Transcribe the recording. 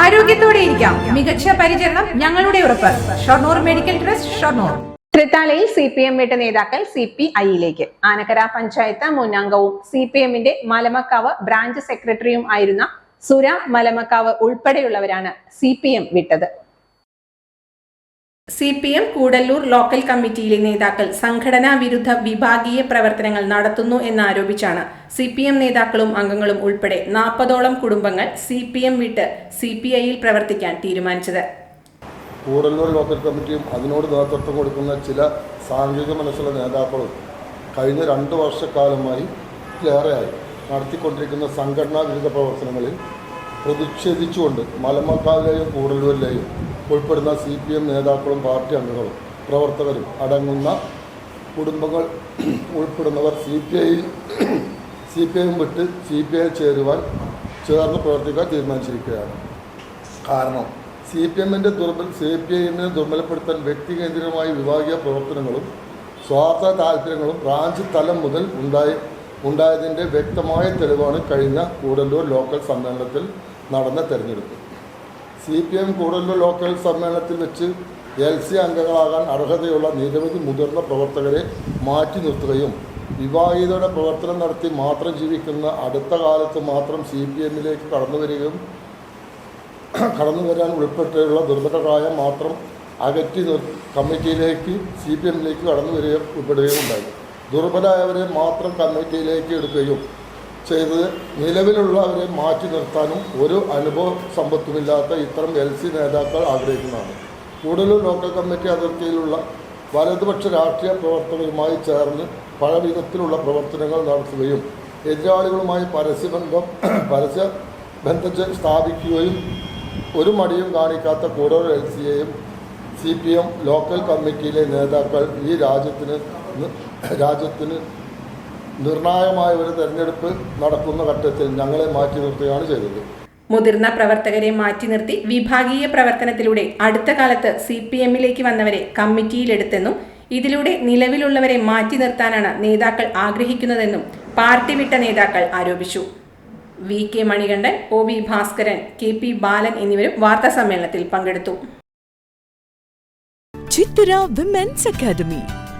ആരോഗ്യത്തോടെ ഇരിക്കാം. മികച്ച പരിചരണം ഞങ്ങളുടെ ഉറപ്പ്. Shoranur medical trust Shoranur. തൃത്താലയിൽ C P M വിട്ട നേതാക്കൾ സി പി ഐയിലേക്ക് ആനക്കര പഞ്ചായത്ത് മുൻ അംഗവും സി പി എമ്മിന്റെ മലമക്കാവ് ബ്രാഞ്ച് സെക്രട്ടറിയും ആയിരുന്ന സുര മലമക്കാവ് ഉൾപ്പെടെയുള്ളവരാണ് സി പി എം വിട്ടത്. C P M Koodallur local കമ്മിറ്റിയിലെ നേതാക്കൾ സംഘടനാ വിരുദ്ധ വിഭാഗീയ പ്രവർത്തനങ്ങൾ നടത്തുന്നു എന്നാരോപിച്ചാണ് സി പി എം നേതാക്കളും അംഗങ്ങളും ഉൾപ്പെടെ നാൽപ്പതോളം കുടുംബങ്ങൾ സി പി എം വിട്ട് സി പി ഐയിൽ പ്രവർത്തിക്കാൻ തീരുമാനിച്ചത്. കൂടല്ലൂർ ലോക്കൽ കമ്മിറ്റിയും അതിനോട് നേതൃത്വം കൊടുക്കുന്ന ചില സാങ്കേതിക മനസ്സുള്ള നേതാക്കളും കഴിഞ്ഞ രണ്ട് വർഷക്കാലമായി ഏറെയായി നടത്തിക്കൊണ്ടിരിക്കുന്ന സംഘടനാ വിരുദ്ധ പ്രവർത്തനങ്ങളിൽ പ്രതിഷേധിച്ചുകൊണ്ട് മലമക്കാവിലെയും കൂടല്ലൂരിലെയും ഉൾപ്പെടുന്ന സി പി എം നേതാക്കളും പാർട്ടി അംഗങ്ങളും പ്രവർത്തകരും അടങ്ങുന്ന കുടുംബങ്ങൾ ഉൾപ്പെടുന്നവർ സി പി ഐയിൽ സി പി ഐ വിട്ട് സി പി ഐ ചേരുവാൻ ചേർന്ന് പ്രവർത്തിക്കാൻ തീരുമാനിച്ചിരിക്കുകയാണ്. കാരണം സി പി എമ്മിന്റെ ദുർബൽ സി പി ഐഎമ്മിനെ ദുർബലപ്പെടുത്താൻ വ്യക്തികേന്ദ്രമായ വിഭാഗീയ പ്രവർത്തനങ്ങളും സ്വാർത്ഥ താല്പര്യങ്ങളും ബ്രാഞ്ച് തലം മുതൽ ഉണ്ടായി ഉണ്ടായതിന്റെ വ്യക്തമായ തെളിവാണ് കഴിഞ്ഞ കൂടല്ലൂർ ലോക്കൽ സമ്മേളനത്തിൽ നടന്ന തെരഞ്ഞെടുപ്പ്. C P M Koodallur local സമ്മേളനത്തിൽ വെച്ച് എൽ സി അംഗങ്ങളാകാൻ അർഹതയുള്ള നിരവധി മുതിർന്ന പ്രവർത്തകരെ മാറ്റി നിർത്തുകയും വിവാഹിതയുടെ പ്രവർത്തനം നടത്തി മാത്രം ജീവിക്കുന്ന അടുത്ത കാലത്ത് മാത്രം സി പി എമ്മിലേക്ക് കടന്നു വരികയും കടന്നു വരാൻ ഉൾപ്പെട്ടുള്ള ദുർബലരായ മാത്രം അകറ്റി നിർ കമ്മിറ്റിയിലേക്ക് സി പി എമ്മിലേക്ക് കടന്നു വരികയും ഉൾപ്പെടുകയും ഉണ്ടായി ദുർബലായവരെ മാത്രം കമ്മിറ്റിയിലേക്ക് എടുക്കുകയും ചെയ്തത് നിലവിലുള്ളവരെ മാറ്റി നിർത്താനും ഒരു അനുഭവ സമ്പത്തുമില്ലാത്ത ഇത്തരം എൽ സി നേതാക്കൾ ആഗ്രഹിക്കുന്നതാണ്. കൂടുതലും ലോക്കൽ കമ്മിറ്റി അതിർത്തിയിലുള്ള വലതുപക്ഷ രാഷ്ട്രീയ പ്രവർത്തകരുമായി ചേർന്ന് പല വിധത്തിലുള്ള പ്രവർത്തനങ്ങൾ നടത്തുകയും എതിരാളികളുമായി പരസ്യബന്ധം പരസ്യ ബന്ധം സ്ഥാപിക്കുകയും ഒരു മടിയും കാണിക്കാത്ത കൂടുതൽ എൽ സിയെയും സി പി എം ലോക്കൽ കമ്മിറ്റിയിലെ നേതാക്കൾ ഈ രാജ്യത്തിന് രാജ്യത്തിന് നിർണായകമായ ഒരു തെരഞ്ഞെടുപ്പ് നടക്കുന്ന ഘട്ടത്തിൽ ഞങ്ങളെ മാറ്റി നിർത്തുകയാണ് ചെയ്തത്. മുതിർന്ന പ്രവർത്തകരെ മാറ്റി നിർത്തി വിഭാഗീയ പ്രവർത്തനത്തിലൂടെ അടുത്ത കാലത്ത് സി പി എമ്മിലേക്ക് വന്നവരെ കമ്മിറ്റിയിലെടുത്തെന്നും ഇതിലൂടെ നിലവിലുള്ളവരെ മാറ്റി നിർത്താനാണ് നേതാക്കൾ ആഗ്രഹിക്കുന്നതെന്നും പാർട്ടി വിട്ട നേതാക്കൾ ആരോപിച്ചു. V K Manikandan O V Bhaskaran K P Balan എന്നിവരും വാർത്താ സമ്മേളനത്തിൽ പങ്കെടുത്തു. Chithura women's academy.